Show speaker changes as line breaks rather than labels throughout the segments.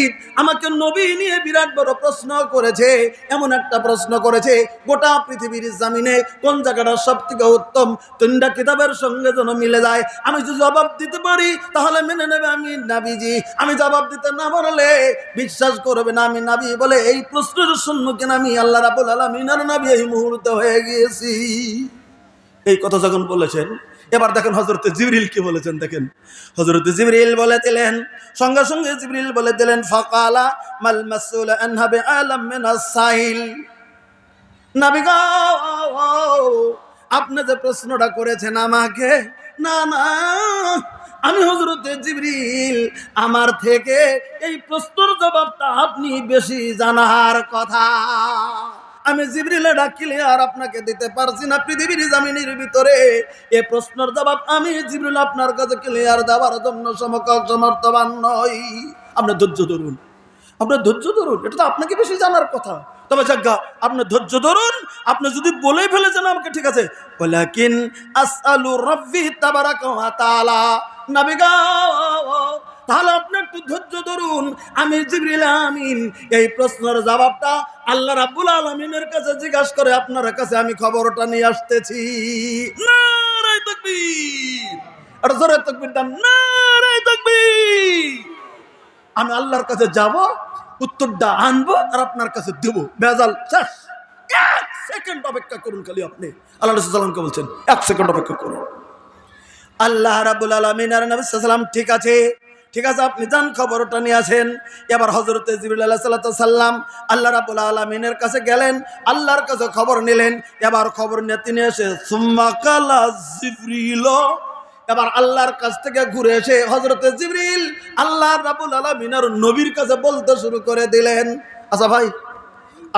ইবলিস আমাকে নবী নিয়ে বিরাট বড় প্রশ্ন করেছে, এমন একটা প্রশ্ন করেছে, গোটা পৃথিবীর জামিনে কোন জায়গাটা সব থেকে উত্তম, তিনটা কিতাবের সঙ্গে যেন মিলে যায়। আমি যদি জবাব দিতে পারি, তাহলে মেনে নেবে আমি নাবিজি। আমি জবাব দিতে না পারলে বিশ্বাস করবে না আমি নাবি বলে এই প্রশ্নের সম্মুখীন আমি আল্লাহ রাবুল আলমিনার নাবি এই মুহূর্তে হয়ে গিয়েছি। এই কথা যখন বলেছেন, এবার দেখেন হজরত জিবরিল কি বলেছেন দেখেন। হজরত জিবরিল বলে দিলেন, সঙ্গে সঙ্গে জিবরিল বলে দিলেন, ফাকালা মাল মাসউল আনহা বিআলাম মিনাস সাইল। নবী গো, আপনি যে প্রশ্নটা করেছেন আমাকে, না না, আমি হজরতে জিবরিল, আমার থেকে এই প্রশ্নের জবাবটা আপনি বেশি জানার কথা। আমি জিবরিলে ডাকিলে আর আপনাকে দিতে পারছি না। পৃথিবীর জামিনের ভিতরে এ প্রশ্নের জবাব আমি জিবরিল আপনার কাছে ক্লিয়ার দেওয়ার জন্য সমকক্ষ সমর্থবান নই। আপনার ধৈর্য ধরুন। আপনার ধৈর্য ধরুন। এটা তো আপনাকে বেশি জানার কথা। তবে যাজ্ঞা, আপনি ধৈর্য ধরুন। আপনি যদি বলেই ফেলেছেন আমাকে, ঠিক আছে। আসআলু রাব্বি তাবারাকা ওয়া নাবিগা! তাহলে আপনি একটু ধৈর্য ধরুন। আমি জিবরিল আমিন, এই প্রশ্নের জবাবটা আল্লাহ রাব্বুল আলামিনের কাছে জিজ্ঞাসা করে আপনার কাছে আমি খবরটা নিয়ে আসতেছি। আর তাকবীর আমি আল্লাহর কাছে যাব, উত্তরটা আনব আর আপনার কাছে দেব। বেজাল শেষ। এক সেকেন্ড অপেক্ষা করুন খালি আপনি। আল্লাহ রসুলামকে বলছেন, এক সেকেন্ড অপেক্ষা করুন। আল্লাহ রাবুল আলমিন, আর নবী ঠিক আছে? ঠিক আছে, আপনি যান, খবরটা নিয়ে আসেন। এবার হজরতে জিবুল আল্লাহ সাল্লাহ সাল্লাম আল্লাহ রাবুল আলমিনের কাছে গেলেন, আল্লাহর কাছে খবর নিলেন। এবার খবর নিয়ে তিনি এসে এবার আল্লাহর কাছ থেকে ঘুরে এসে হজরতে জিবরিল আল্লাহ রাবুল আলমিনার নবীর কাছে বলতে শুরু করে দিলেন। আচ্ছা ভাই,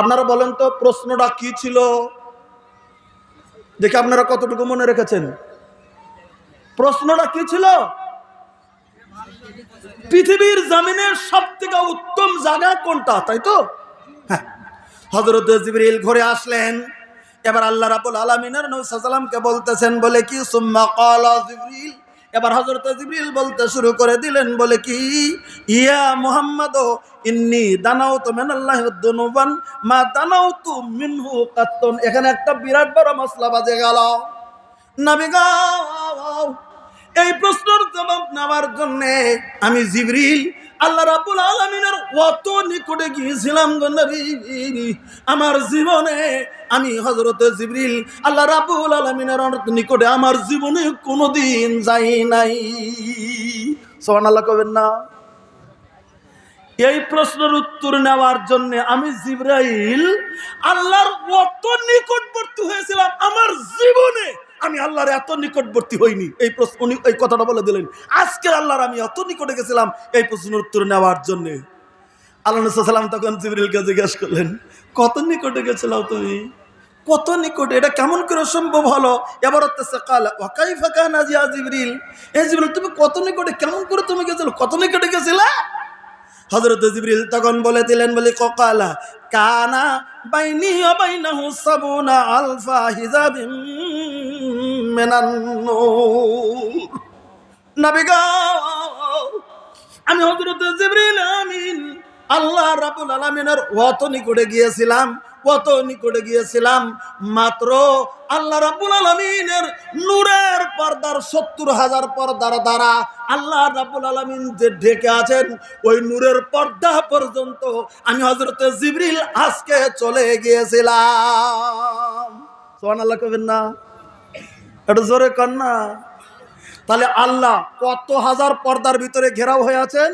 আপনারা বলেন তো, প্রশ্নটা কি ছিল? দেখে আপনারা কতটুকু মনে রেখেছেন। প্রশ্নটা কি ছিল? পৃথিবীর জামিনের সব থেকে উত্তম জায়গা কোনটা, তাই তো? হ্যাঁ হজরত জিবরিল ঘরে আসলেন। এবার আল্লাহ রাবুল আলমিনের নৌসালামকে বলতেছেন, বলে কি, সুম্মা কালা জিবরিল? এবার হজরত জিবরিল বলতে শুরু করে দিলেন, বলে কি, ইয়া মুহাম্মদ, ইন্নি দানাও তো মেনাল্লাহ দুনুবান, মা দানাও তু মিনহু কাত্তন। এখানে একটা বিরাট বড় মশলা বাজে গেল। নাবিগা এই প্রশ্নের জবাব নেওয়ার জন্য আমি জিবরিল, আল্লাহ রাবুল আলমিনের অত নিকটে গিয়েছিলাম আমার জীবনে আমি হজরত জিবরিল, আল্লাহ রাবুল আলমিনের নিকটে আমার জীবনে কোনোদিন যাই নাই। সোহান আল্লাহ কবেন না? এই প্রশ্নের উত্তর নেওয়ার জন্য আমি জিব্রাইল, আল্লাহর অত নিকটবর্তী হয়েছিলাম আমার জীবনে। আমি আল্লাহর এত নিকটবর্তী হইনি। এই প্রশ্ন এই কথাটা বলে দিলেন। আজকে আল্লাহর আমি এত নিকটে গেছিলাম, এই প্রশ্নের উত্তর নেওয়ার জন্য। আল্লাহ সাল্লাম তখন জিবরিলকে জিজ্ঞাসা করলেন, কত নিকটে গেছিলাম তুমি? কত নিকটে? এটা কেমন করে সম্ভব হলো? এবার ওয়াকাই ফাঁকা না জিয়া জিবরিল? এই জিবরিল, তুমি কত নিকটে, কেমন করে তুমি গেছিল? কত নিকটে গেছিলা? হজরত জিবরিল তখন বলে দিলেন, বলে, ককালা, কানা বাইনি বাইনাহু সাবুনা আলফা হিজাবিম মিনান নবিগা আমি হজরত জিবরিল আমিন, আল্লাহ রাবুল আলমিনের অত নিকটে গিয়েছিলাম কত নিকটে গিয়েছিলাম, মাত্র আল্লাহ রাবুল আলমিনের নূরের পর্দার সত্তর হাজার পর্দার দ্বারা আল্লাহ রাবুল আলমিন যে ঢেকে আছেন, ওই নূরের পর্দা পর্যন্ত আমি হজরত জিবরিল আজকে চলে গিয়েছিলাম। সোহান আল্লাহ কবেন না। একটু জোরে কান্না তাহলে আল্লাহ কত হাজার পর্দার ভিতরে ঘেরাও হয়ে আছেন?